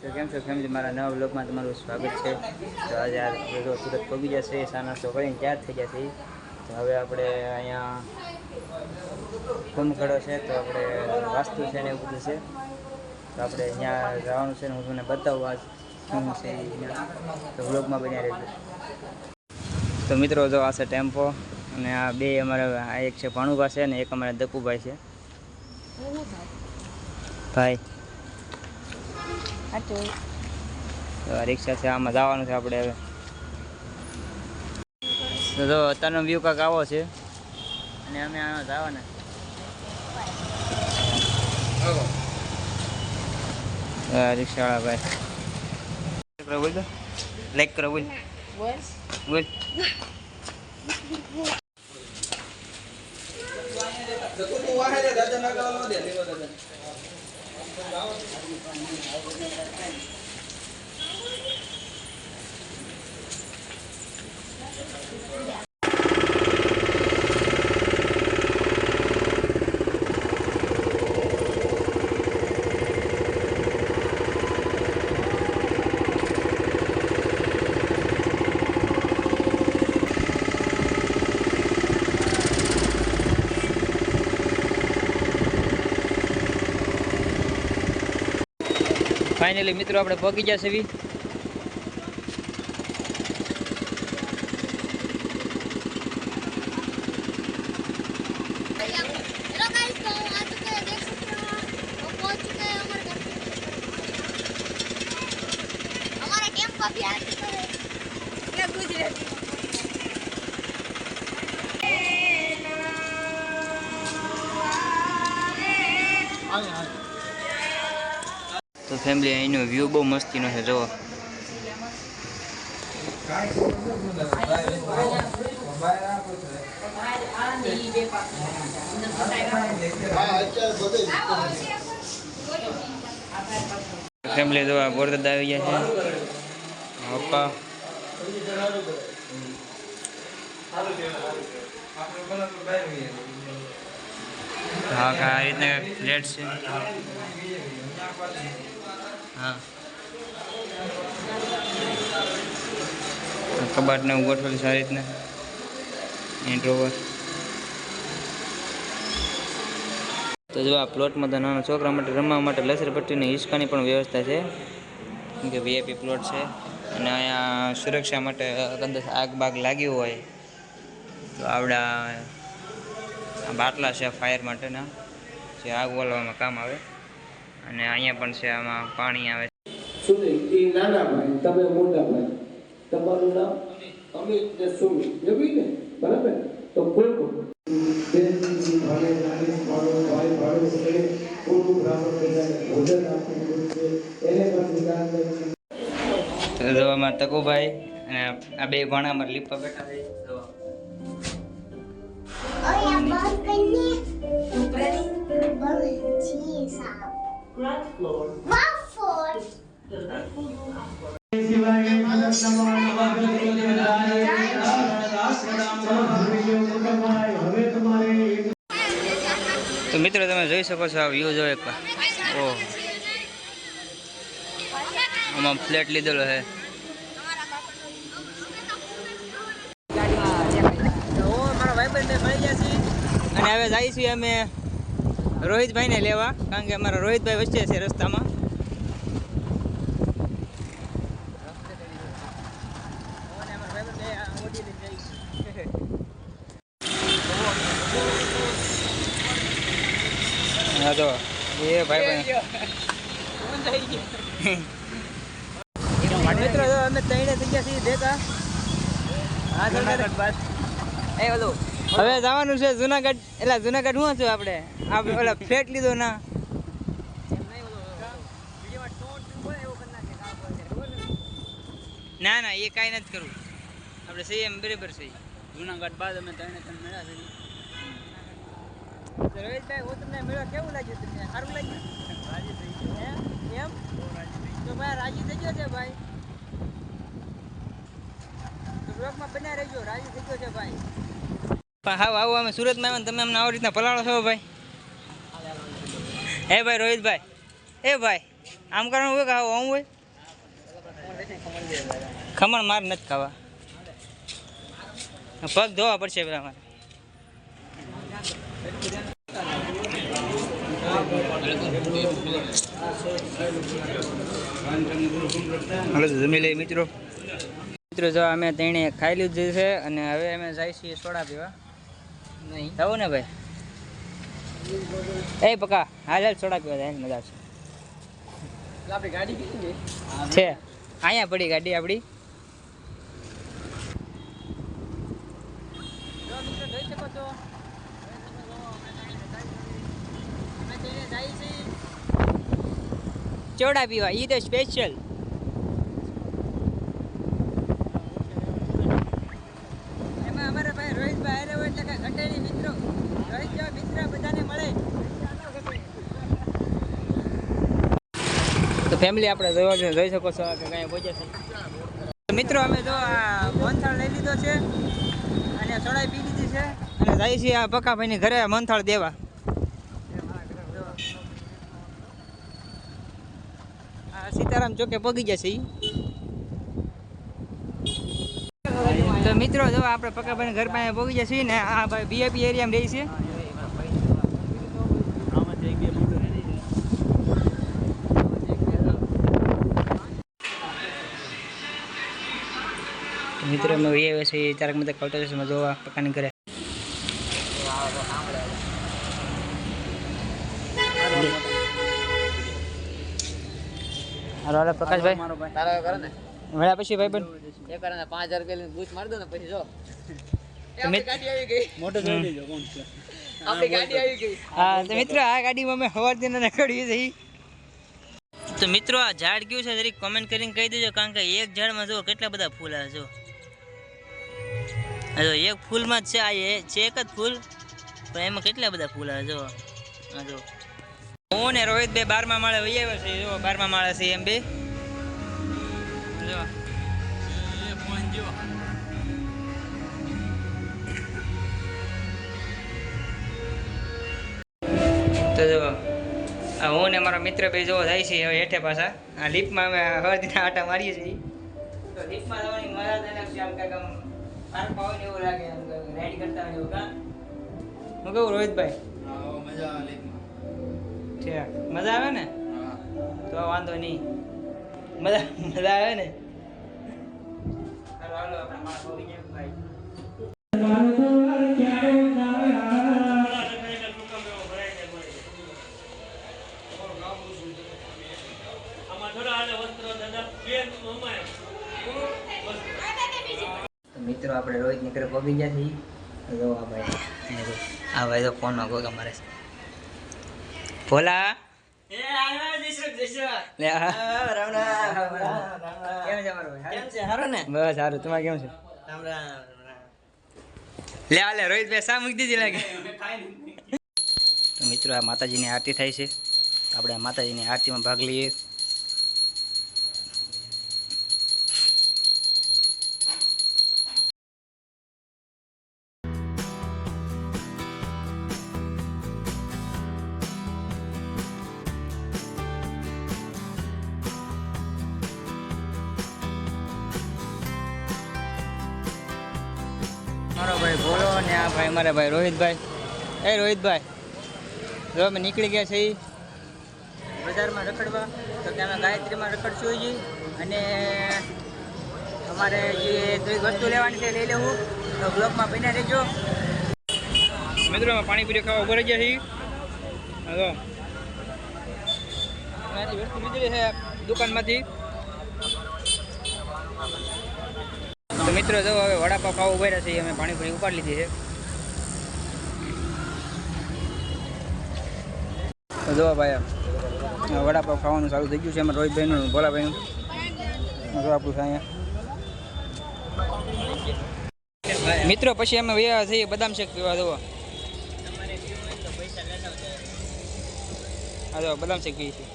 તો કેમ છો ફેમિલી મારા નવા બ્લોગમાં તમારું છે. તો આજે આ બધો સુરત પગી જશે, સાના કરીને ક્યાં થઈ જશે તો હવે આપણે અહીંયા કુંભકળો છે, તો આપણે વાસ્તુ છે ને એવું બધું છે. તો આપણે ત્યાં જવાનું છે ને હું તમને બતાવું આજ શું છે અહીંયા. તો બ્લોગમાં બન્યા તો મિત્રો જો આ છે ટેમ્પો અને આ બે અમારે, આ એક છે ભાણુભા છે ને એક અમારા દકુભાઈ છે. ભાઈ રિક્ષા છે આમાં જવાનું છે આપણે હવે. તો જો અત્યારનો વ્યૂ કાંક આવો છે. અને અમે આમાં જવાના. રિક્ષાવાળા ભાઈ. કરો બોલ લાઈક કરો બોલ. બોલ. 然后。ફાઇનલી મિત્રો આપણે પહોંચી ગયા ફેમિલી અહીંનો વ્યૂ બહુ મસ્તીનો છે, જુઓ. ફેમિલી જો આ ગોરદાદા આવી ગયા છે. પપ્પા. હા, કા આ રીતના પ્લેટ છે. હા. કબાટને એવું ગોઠવેલું સારી રીતના. ઇન્ટ્રોવર તો જો આ પ્લોટમાં તો નાના છોકરા માટે, રમવા માટે લસરપટ્ટીની હિંચકાની પણ વ્યવસ્થા છે. કેમ કે વીઆઈપી પ્લોટ છે. અને અહીંયા સુરક્ષા માટે કદાચ આગ બાગ લાગ્યું હોય, તો આવડા બાટલા છે ફાયર માટેના. જે આગ ઓલવામાં કામ આવે. અને અહીંયા પણ છે આમાં પાણી આવે સુનિલ એ નાના ભાઈ તમે મોટા ભાઈ. તમારું નામ? અમિત ને સુમિત. જમી ને? બરાબર? તો કોઈ તો અમારા તકુભાઈ અને આ બે ભાણા અમારા લીપા બેઠા છે. જો. Ground floor. Ground floor. Dördüncü bulduğun floor. તો મિત્રો તમે જોઈ શકો છો આ વ્યૂ જો એક ઓ આમાં ફ્લેટ લીધેલો છે અને હવે જઈશું અમે રોહિતભાઈને લેવા કારણ કે અમારા રોહિતભાઈ વચ્ચે છે રસ્તામાં. હા તો એ ભાઈ મિત્રો અમે ત્રણે થઈ ગયા છીએ ભેગા. હા એ ઓલું. હવે જવાનું છે જુનાગઢ. એટલે જુનાગઢ શું હતું આપણે? આપણે ઓલા ફ્લેટ લીધો ના. ના ના એ કાંઈ નથી કરવું. આપણે સહી એમ બરાબર છે જુનાગઢ બાદ અમે ત્રણે ત્રણ મળ્યા છે. રોહિતભાઈ હું તમને મેળો કેવું લાગ્યું તમને? સારું લાગ્યું? રાજી થઈ ગયો. એમ? તો ભાઈ રાજી થઈ ગયો છે ભાઈ. તો બ્લોકમાં બન્યા રહેજો. રાજી થઈ ગયો છે ભાઈ. હાવ આવું અમે સુરતમાં આવ્યા તમે અમને આવી રીતના પલાળો છો ભાઈ. હે ભાઈ રોહિતભાઈ એ ભાઈ આમ કરવાનું હોય કે આવું આવું હોય? ખમણ માર નથી ખાવા. પગ ધોવા પડશે પેલા મારે. હાલો જમી લઈએ મિત્રો. મિત્રો જો અમે તેણે ખાઈ લીધું છે અને હવે અમે જાય છીએ સોડા પીવા. નહીં. થવું ને ભાઈ? એ પકા હાલ હાલ સોડા મજા આવશે. આપણી ગાડી છે? અહીંયા પડી ગાડી આપણી. ચોડા પીવા ઈ તો સ્પેશિયલ એમાં અમારા ભાઈ રોહિતભાઈ હારે હોય એટલે કાંઈ ઘટે નહીં મિત્રો રોહિત જેવા મિત્ર બધાને મળે તો ફેમિલી આપણે જોઈ શકો છો કે કાંઈ પહોંચે છે. મિત્રો, અમે જો આ મંથળ લઈ લીધો છે અને સડાઈ પી લીધી છે. અને જાય છે આ પક્કાભાઈની ઘરે મંથળ દેવા. આ સીતારામ ચોકે પગી જશે તો મિત્રો, જો આપણે પક્કાભાઈ ઘર પાસે પગી જશે ને, આ ભાઈ બીએપી એરિયામાં રહી છે. મિત્રો અમે એ આવ્યા છીએ ચારક મતે કલ્ટરેશનમાં જોવા પક્કાની ઘરે. હાલો હાલો પ્રકાશભાઈ. કરે ને? મળ્યા પછી ભાઈ બન એ કરે પાંચ હજાર રૂપિયા બૂચ મારી દો ને પછી જો. મિત- આવી ગઈ. મોટો જોઈ લેજો આપણી ગાડી આવી ગઈ. હા તો મિત્રો આ ગાડીમાં અમે સવારથી રખડવી છે. ઈ. તો મિત્રો આ ઝાડ કયું છે જરીક કોમેન્ટ કરીને કહી દેજો કારણ કે એક ઝાડમાં જો કેટલા બધા ફૂલ આવે જો. જો એક ફૂલમાં જ છે, આ એ છે એક જ ફૂલ. પણ એમાં કેટલા બધા ફૂલ આવે? જો, આ જો. હું ને રોહિત બે બારમા માળે વહી આવ્યા છે જો, બારમા માળે છે એમ બે. જો. તો જો હું ને મારો મિત્ર બે જોવો જાય છે હવે હેઠે પાછા. આ લીપમાં અમે હળદીના આટા મારીએ છીએ. લીપમાં જવાની મજા જ અલગ છે આમ કાંઈક આમ પાર પાવ ને એવું લાગે આમ રાઈડ કરતા હોય એવું કા? હું કહું રોહિતભાઈ? છે. મજા આવે ને? તો વાંધો નહીં. મજા મજા આવે ને? હાલો હાલો આપણે માણસ નીકળે પગી ગયા છે જો આ ભાઈ. આ ભાઈ તો ફોનમાં ગોગા મારે ભોલા? ભાઈ? બસ સારું. તમારે કેમ છે? લે આ લે રોહિતભાઈ શા મૂકી દીધી લાગે? તો મિત્રો આ માતાજીની આરતી થાય છે. આપણે માતાજીની આરતીમાં ભાગ લઈએ. અને આ ભાઈ, અમારા ભાઈ રોહિતભાઈ. એ રોહિતભાઈ, જો અમે નીકળી ગયા છીએ બજારમાં રખડવા, તો ત્યાં ગાયત્રીમાં રખડશું છીએ અને અમારે જે વસ્તુ લેવાની છે લઈ લેવું. તો બ્લોકમાં બન્યા રહેજો. મિત્રો, અમે પાણીપુરી ખાવા ઊભા રહી ગયા છીએ દુકાનમાંથી. મિત્રો જો હવે વડાપાવ ખાવા ઊભા રહ્યા છીએ, અમે પાણીપુરી ઉપાડી લીધી છે. તો જો ભાઈ વડાપાવ ખાવાનું ચાલુ થઈ ગયું છે એમાં રોહિતભાઈનું ભોલાભાઈનું. જો આપણું મિત્રો, પછી અમે વયા છીએ બદામ શેક પીવા જોવા હા બદામ શેક પીએ છીએ.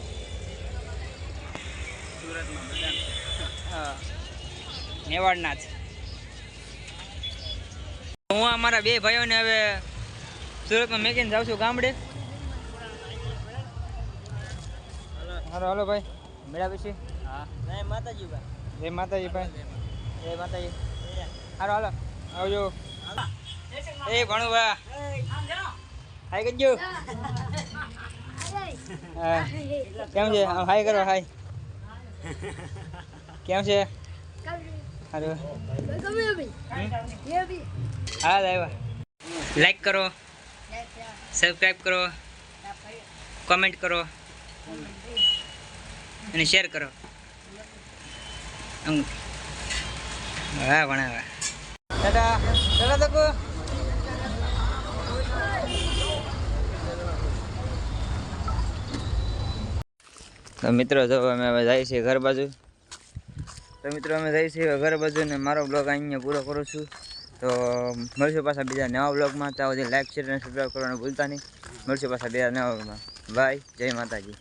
હા. મેવાડના હું અમારા બે ભાઈઓને હવે સુરતમાં મેકીને જાઉં છું ગામડે. હાલો હાલો ભાઈ. મેળા પછી હા. નહીં માતાજી ભાઈ. જય માતાજી ભાઈ. જય માતાજી. હાલો હાલો. આવજો. એ ભણું ભાઈ હાય કરજો હા. કેમ છે? હાય કરો હાય. કેમ છે? હારું હા આવ્યા લાઈક કરો. સબસ્ક્રાઈબ કરો. કોમેન્ટ કરો. અને શેર કરો. હા ભણાવે દાદા દાદા તકો તો મિત્રો જો અમે હવે જાય છીએ ઘર બાજુ. તો મિત્રો અમે જઈએ છીએ ઘર બાજુ ને મારો બ્લોગ અહીંયા પૂરો કરું છું. તો મળશું પાછા બીજા નવા બ્લોગમાં ત્યાં સુધી લાઈક શેર અને સબસ્ક્રાઈબ કરવાનું ભૂલતા નહીં. મળશું પાછા બીજા નવા બ્લોગમાં બાય જય માતાજી.